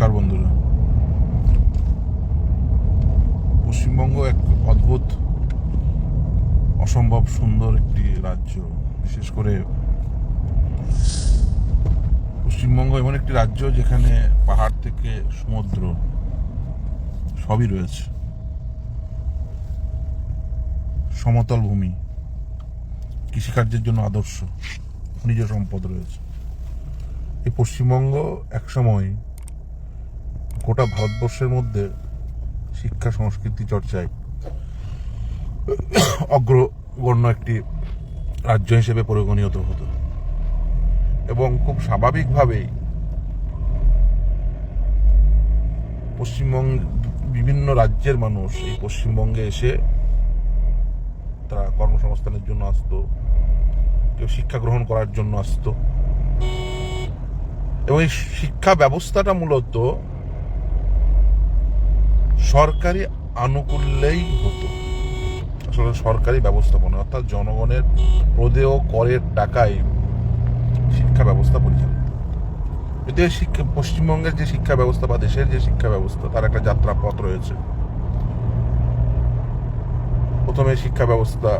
নমস্কার বন্ধুরা পশ্চিমবঙ্গ এক অদ্ভুত, অসম্ভব সুন্দর একটি রাজ্য। বিশেষ করে পশ্চিমবঙ্গ এমন একটি রাজ্য যেখানে পাহাড় থেকে সমুদ্র সবই রয়েছে। সমতল ভূমি, কৃষিকার্যের জন্য আদর্শ, খনিজ সম্পদ রয়েছে। এই পশ্চিমবঙ্গ একসময় গোটা ভারতবর্ষের মধ্যে শিক্ষা সংস্কৃতি চর্চায় অগ্রগণ্য একটি রাজ্য হিসেবে পরিগণিত হতো। এবং খুব স্বাভাবিকভাবেই পশ্চিমবঙ্গ, বিভিন্ন রাজ্যের মানুষ এই পশ্চিমবঙ্গে এসে তারা কর্মসংস্থানের জন্য আসতো, কেউ শিক্ষা গ্রহণ করার জন্য আসতো। এবং এই শিক্ষা ব্যবস্থাটা মূলত সরকারি আনুকূল্যেই হতো। আসলে সরকারি ব্যবস্থাপনা অর্থাৎ জনগণের প্রদেয় করের টাকায় শিক্ষা ব্যবস্থা পরিচালিত। যদিও শিক্ষা, পশ্চিমবঙ্গের যে শিক্ষা ব্যবস্থা বা দেশের যে শিক্ষা ব্যবস্থা, তার একটা যাত্রাপথ রয়েছে। প্রথমে শিক্ষা ব্যবস্থা,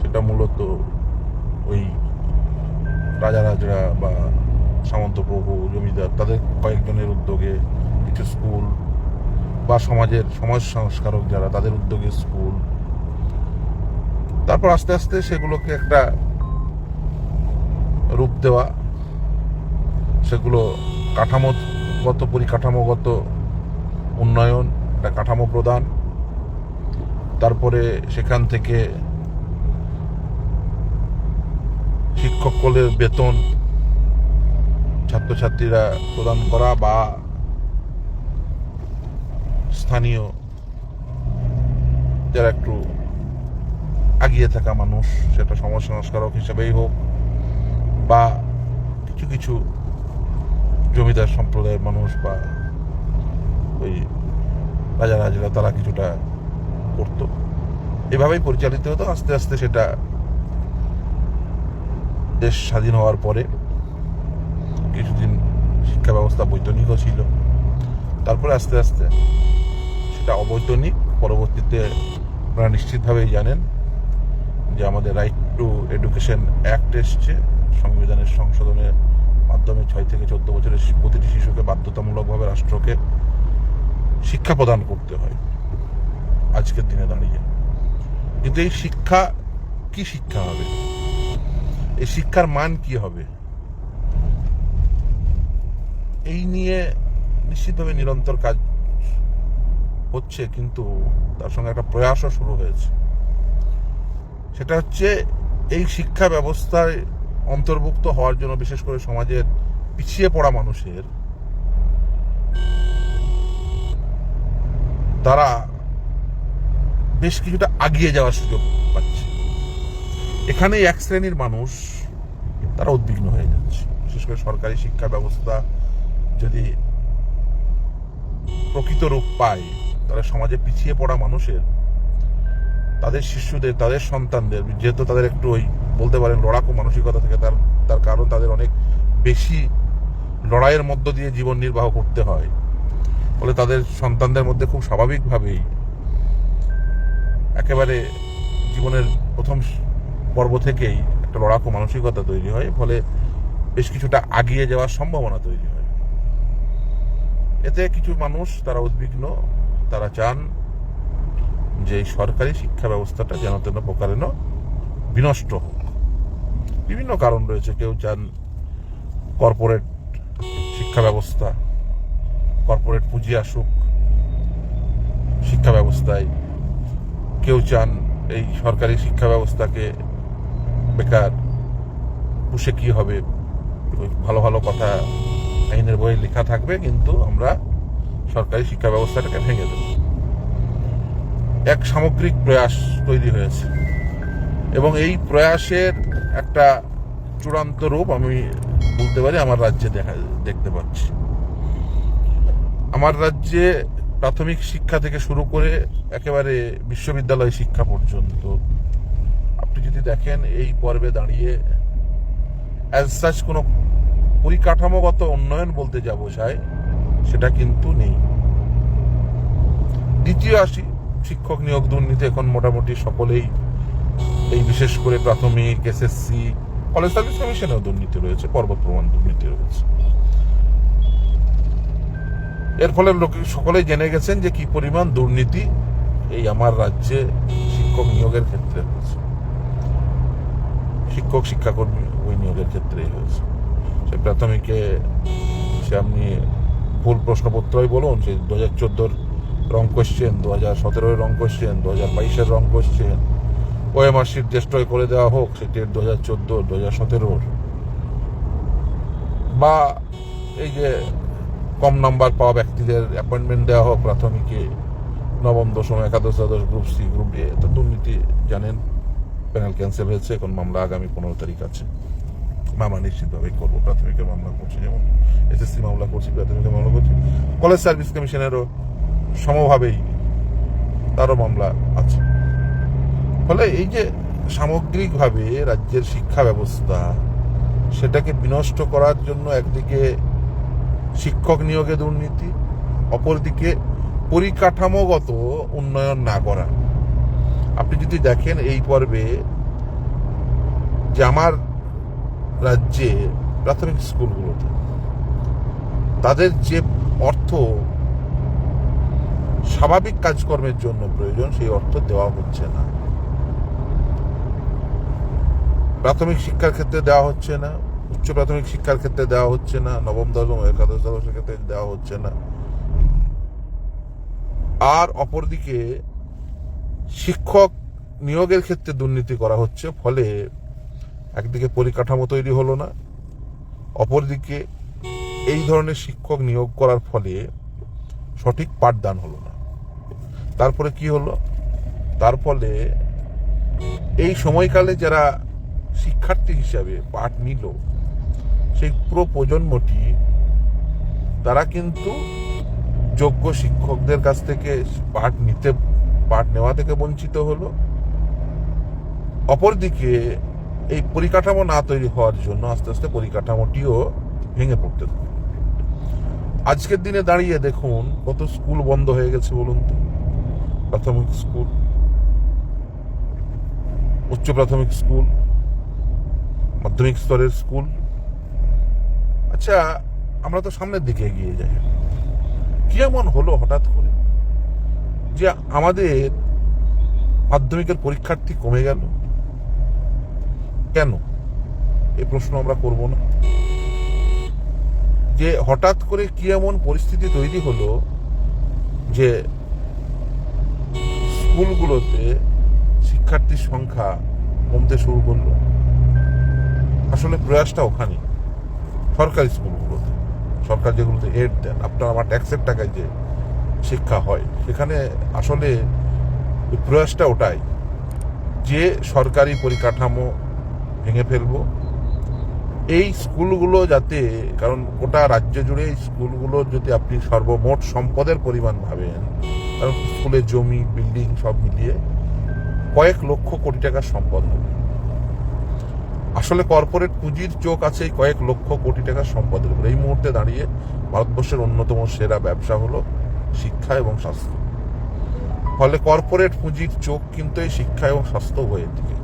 সেটা মূলত ওই রাজা রাজরা বা সামন্ত প্রভু, জমিদার, তাদের কয়েকজনের উদ্যোগে কিছু স্কুল বা সমাজের, সমাজ সংস্কারক যারা, তাদের উদ্যোগে স্কুল। তারপর আস্তে আস্তে সেগুলোকে একটা রূপ দেওয়া, সেগুলো কাঠামোগত, পরিকাঠামোগত উন্নয়ন, একটা কাঠামো প্রদান। তারপরে সেখান থেকে শিক্ষকদের বেতন ছাত্রছাত্রীরা প্রদান করা বা স্থানীয় যারা একটু আগিয়ে থাকা মানুষ, সেটা সমাজ সংস্কারক হিসেবেই হোক বা কিছু কিছু জমিদার সম্প্রদায়ের মানুষ বা ওই রাজা রাজরা তারা কিছুটা করতো। এভাবেই পরিচালিত হতো। আস্তে আস্তে সেটা দেশ স্বাধীন হওয়ার পরে কিছুদিন শিক্ষা ব্যবস্থা বৈতনিকও ছিল। তারপরে আস্তে আস্তে সেটা অবৈতনিক, পরবর্তীতে আপনারা নিশ্চিতভাবেই জানেন যে আমাদের রাইট টু এডুকেশন অ্যাক্ট এসছে। সংবিধানের সংশোধনের মাধ্যমে ছয় থেকে চোদ্দ বছরের প্রতিটি শিশুকে বাধ্যতামূলকভাবে রাষ্ট্রকে শিক্ষা প্রদান করতে হয়। আজকের দিনে দাঁড়িয়ে। কিন্তু এই শিক্ষা কি শিক্ষা হবে? এই শিক্ষার মান কি হবে? এই নিয়ে নিশ্চিতভাবে নিরন্তর কাজ হচ্ছে কিন্তু তার সঙ্গে একটা প্রয়াসও শুরু হয়েছে। সেটা হচ্ছে এই শিক্ষা ব্যবস্থায় অন্তর্ভুক্ত হওয়ার জন্য, বিশেষ করে সমাজের পিছিয়ে পড়া মানুষের তারা বেশ কিছুটা আগিয়ে যাওয়ার সুযোগ পাচ্ছে। এখানে এক শ্রেণির মানুষ তারা উদ্বিগ্ন হয়ে যাচ্ছে। বিশেষ করে সরকারি শিক্ষা ব্যবস্থা যদি প্রকৃত রূপ পায় তাহলে সমাজে পিছিয়ে পড়া মানুষের, তাদের শিশুদের, তাদের সন্তানদের, যেহেতু তাদের একটু ওই বলতে পারেন লড়াকু মানসিকতা থেকে তার তার কারণ তাদের অনেক বেশি লড়াইয়ের মধ্য দিয়ে জীবন নির্বাহ করতে হয়। ফলে তাদের সন্তানদের মধ্যে খুব স্বাভাবিকভাবেই একেবারে জীবনের প্রথম পর্ব থেকেই একটা লড়াকু মানসিকতা তৈরি হয়, ফলে বেশ কিছুটা আগিয়ে যাওয়ার সম্ভাবনা তৈরি হয়। এতে কিছু মানুষ তারা উদ্বিগ্ন তারা চান যে এই সরকারি শিক্ষা ব্যবস্থাটা যেন তেন প্রকারেণ বিনষ্ট হোক। বিভিন্ন কারণ রয়েছে। কেউ চান কর্পোরেট শিক্ষা ব্যবস্থা, কর্পোরেট পুঁজি আসুক শিক্ষা ব্যবস্থায়। কেউ চান এই সরকারি শিক্ষা ব্যবস্থাকে বেকার পুষে কি হবে। ভালো ভালো কথা আইনের বইয়ে লেখা থাকবে, কিন্তু আমরা সরকারি শিক্ষা ব্যবস্থাটাকে ভেঙে দেব? এক সামগ্রিক প্রয়াস তৈরি হয়েছে। এবং এই প্রয়াসের একটা চূড়ান্ত রূপ আমি বলতে পারি, আমার রাজ্যে দেখা, দেখতে পাচ্ছি। আমার রাজ্যে প্রাথমিক শিক্ষা থেকে শুরু করে একেবারে বিশ্ববিদ্যালয় শিক্ষা পর্যন্ত, আপনি যদি দেখেন এই পর্বে দাঁড়িয়ে অ্যাজ সাচ কোনো পরিকাঠামোগত উন্নয়ন বলতে যা বোঝায় সেটা কিন্তু নেই। দ্বিতীয় আসি, শিক্ষক নিয়োগ দুর্নীতি এখন মোটামুটি সকলেই এই বিশেষ করে প্রাথমিক এসএসসি কলেজ সার্ভিস কমিশনেও দুর্নীতি রয়েছে পর্বত প্রমাণ দুর্নীতি রয়েছে। এর ফলে লোকে সকলেই জেনে গেছেন যে কি পরিমাণ দুর্নীতি এই আমার রাজ্যে শিক্ষক নিয়োগের ক্ষেত্রে হয়েছে। শিক্ষক, শিক্ষাকর্মী ওই নিয়োগের ক্ষেত্রেই হয়েছে। সে প্রাথমিকে সে আপনি ভুল প্রশ্নপত্রই বলুন সে দু হাজার চোদ্দোর রং কোশ্চেন দু হাজার সতেরোর রং কোশ্চেন দু হাজার বাইশের wrong question O M R sheet destroy করে দেওয়া হোক সেটি দু হাজার চোদ্দোর দু হাজার সতেরোর। বা এই যে কম নাম্বার পাওয়া ব্যক্তিদের অ্যাপয়েন্টমেন্ট দেওয়া হোক, প্রাথমিকে নবম, দশম, একাদশ, দ্বাদশ গ্রুপ সি গ্রুপ ডি তো দুর্নীতি জানেন প্যানেল ক্যান্সেল হয়েছে, এখন মামলা আগামী পনেরো তারিখ আছে। মামলা নিশ্চিতভাবেই করব। প্রাথমিকের মামলা করছি, যেমন এসএসসি মামলা করছি প্রাথমিকের মামলা করছি। কলেজ সার্ভিস কমিশনেরও সমভাবেই তারও মামলা আছে। ফলে এই যে সামগ্রিকভাবে রাজ্যের শিক্ষা ব্যবস্থা, সেটাকে বিনষ্ট করার জন্য একদিকে শিক্ষক নিয়োগে দুর্নীতি, অপরদিকে পরিকাঠামোগত উন্নয়ন না করা। আপনি যদি দেখেন এই পর্বে যে আমার রাজ্যে, প্রাথমিক স্কুলগুলোতে। তাদের যে অর্থ স্বাভাবিক কাজকর্মের জন্য প্রয়োজন, সেই অর্থ দেওয়া হচ্ছে না। প্রাথমিক শিক্ষার ক্ষেত্রে দেওয়া হচ্ছে না। উচ্চ প্রাথমিক শিক্ষার ক্ষেত্রে দেওয়া হচ্ছে না। নবম দশম একাদশ দ্বাদশের ক্ষেত্রে দেওয়া হচ্ছে না। আর অপরদিকে শিক্ষক নিয়োগের ক্ষেত্রে দুর্নীতি করা হচ্ছে, ফলে একদিকে পরিকাঠামো তৈরি হলো না, অপরদিকে এই ধরনের শিক্ষক নিয়োগ করার ফলে সঠিক পাঠদান হলো না। তারপরে কি হলো? তার ফলে এই সময়কালে যারা শিক্ষার্থী হিসাবে পাঠ নিল, সেই পুরো প্রজন্মটি তারা কিন্তু যোগ্য শিক্ষকদের কাছ থেকে পাঠ নিতে, পাঠ নেওয়া থেকে বঞ্চিত হলো। অপরদিকে এই পরিকাঠামো না তৈরি হওয়ার জন্য আস্তে আস্তে পরিকাঠামোটিও ভেঙে পড়তে থাকে। আজকের দিনে দাঁড়িয়ে দেখুন, কত স্কুল বন্ধ হয়ে গেছে বলুন তো। প্রাথমিক স্কুল, উচ্চ প্রাথমিক স্কুল, মাধ্যমিক স্তরের স্কুল। আচ্ছা আমরা তো সামনের দিকে এগিয়ে যাই। কি এমন হলো হঠাৎ করে যে আমাদের মাধ্যমিকের পরীক্ষার্থী কমে গেল? কেন? এই প্রশ্ন আমরা করব না। যে হঠাৎ করে কি এমন পরিস্থিতি তৈরি হলো যে স্কুলগুলোতে শিক্ষার্থীর সংখ্যা কমতে শুরু করল? আসলে প্রয়াসটা ওখানে সরকারি স্কুলগুলোতে। সরকার যেগুলোতে এড দেন, আপনার আমার ট্যাক্সের টাকায় যে শিক্ষা হয়, সেখানে আসলে প্রয়াসটা ওটাই যে সরকারি পরিকাঠামো ভেঙে ফেলব। এই স্কুলগুলো যাতে, কারণ গোটা রাজ্য জুড়ে এই স্কুলগুলো যদি আপনি সর্বমোট সম্পদের পরিমাণ ভাবেন, কারণ স্কুলে জমি, বিল্ডিং সব মিলিয়ে কয়েক লক্ষ কোটি টাকার সম্পদ হবে। আসলে কর্পোরেট পুঁজির চোখ আছে কয়েক লক্ষ কোটি টাকার সম্পদের উপর। এই মুহূর্তে দাঁড়িয়ে ভারতবর্ষের অন্যতম সেরা ব্যবসা হলো শিক্ষা এবং স্বাস্থ্য। ফলে কর্পোরেট পুঁজির চোখ কিন্তু এই শিক্ষা এবং স্বাস্থ্য হয়ে থাকে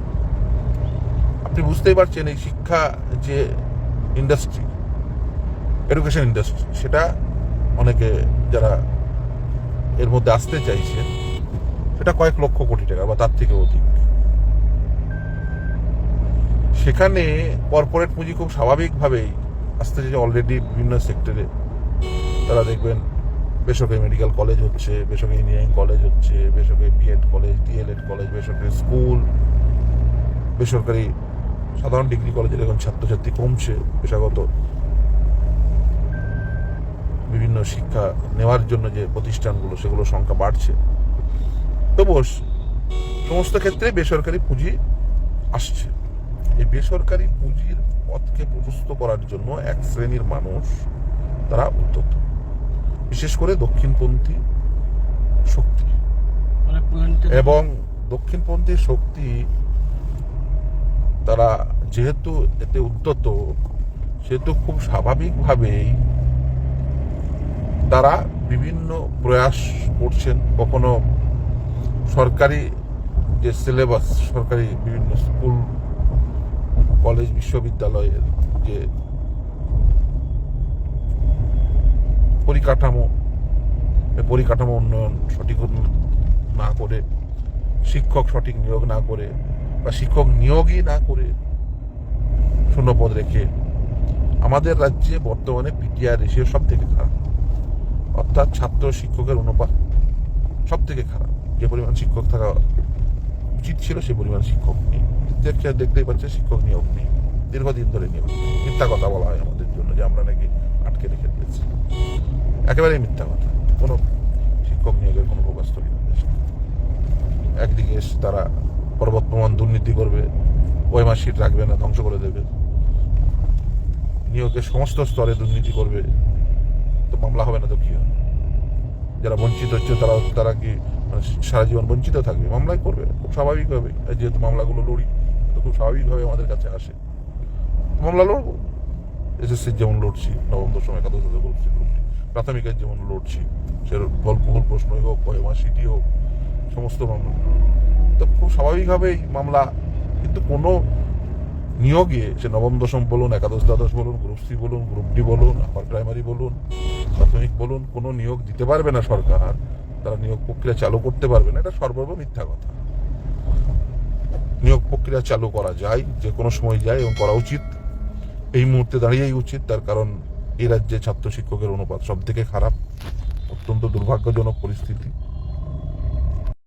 আপনি বুঝতেই পারছেন এই শিক্ষা যে ইন্ডাস্ট্রি এডুকেশন ইন্ডাস্ট্রি সেটা অনেকে যারা এর মধ্যে আসতে চাইছে, সেটা কয়েক লক্ষ কোটি টাকা বা তার থেকে অধিক। সেখানে কর্পোরেট পুঁজি খুব স্বাভাবিকভাবেই আসতে চাইছে। অলরেডি বিভিন্ন সেক্টরে তারা দেখবেন বেসরকারি মেডিকেল কলেজ হচ্ছে, বেসরকারি ইঞ্জিনিয়ারিং কলেজ হচ্ছে, বেসরকারি B Ed college D El Ed college বেসরকারি স্কুল বেসরকারি সাধারণ ডিগ্রি কলেজের এখন ছাত্রছাত্রী কমছে পেশাগত। বিভিন্ন শিক্ষা নেওয়ার জন্য যে প্রতিষ্ঠানগুলো সেগুলোর সংখ্যা বাড়ছে। তবুও সমস্ত ক্ষেত্রে বেসরকারি পুঁজি আসছে। এই বেসরকারি পুঁজির পথকে প্রশস্ত করার জন্য এক শ্রেণির মানুষ তারা উদ্যত বিশেষ করে দক্ষিণপন্থী শক্তি। মানে এবং দক্ষিণপন্থী শক্তি তারা যেহেতু এতে উদ্যত, সেহেতু খুব স্বাভাবিকভাবেই তারা বিভিন্ন প্রয়াস করছেন। কখনো সরকারি যে সিলেবাস সরকারি বিভিন্ন স্কুল, কলেজ, বিশ্ববিদ্যালয়ের যে পরিকাঠামো পরিকাঠামো উন্নয়ন সঠিক না করে, শিক্ষক সঠিক নিয়োগ না করে বা শিক্ষক নিয়োগই না করে শূন্যপদ রেখে আমাদের রাজ্যে বর্তমানে পিটিআর রেশিও সব থেকে খারাপ। অর্থাৎ ছাত্র শিক্ষকের অনুপাত সব থেকে খারাপ। যে পরিমাণ শিক্ষক থাকা উচিত ছিল, সে পরিমাণ শিক্ষক নেই। দেখতেই পাচ্ছে শিক্ষক নিয়োগ নেই। দীর্ঘদিন ধরে নিয়োগ। মিথ্যা কথা বলা হয় আমাদের জন্য যে আমরা নাকি আটকে রেখে দিয়েছি। একেবারেই মিথ্যা কথা। কোনো শিক্ষক নিয়োগের কোনো প্রকাশ তৈরি হবে একদিকে তারা পর্বত প্রমাণ দুর্নীতি করবে, ওই মাস সিট রাখবে না, ধ্বংস করে দেবে। নিয়োগের সমস্ত স্তরে দুর্নীতি করবে, তো মামলা হবে না তো কি যারা বঞ্চিত হচ্ছে তারা তারা কি মানে সারা জীবন বঞ্চিত থাকবে? মামলাই করবে, খুব স্বাভাবিকভাবে যেহেতু মামলাগুলো লড়ি, তো খুব স্বাভাবিকভাবে আমাদের কাছে আসে। মামলা লড়বো। এসএসসির যেমন লড়ছি, নবম দশম, একাদশ লড়ছি প্রাথমিকের যেমন লড়ছি, সে গল্পহুল প্রশ্নই হোক কয়মা সিটি হোক, সমস্ত মামলা। তো খুব স্বাভাবিকভাবেই মামলা, কিন্তু কোনো নিয়োগে সে নবম দশম বলুন, একাদশ দ্বাদশ বলুন, গ্রুপ সি বলুন, গ্রুপ ডি বলুন, আপার প্রাইমারি বলুন, প্রাথমিক বলুন, কোনো নিয়োগ দিতে পারবে না সরকার। তারা নিয়োগ প্রক্রিয়া চালু করতে পারবে না, এটা সর্বর্ব মিথ্যা কথা। নিয়োগ প্রক্রিয়া চালু করা যায়, যে কোনো সময় যায় এবং করা উচিত। এই মুহূর্তে দাঁড়িয়েই উচিত, তার কারণ এই রাজ্যে ছাত্র শিক্ষকের অনুপাত সব থেকে খারাপ, অত্যন্ত দুর্ভাগ্যজনক পরিস্থিতি।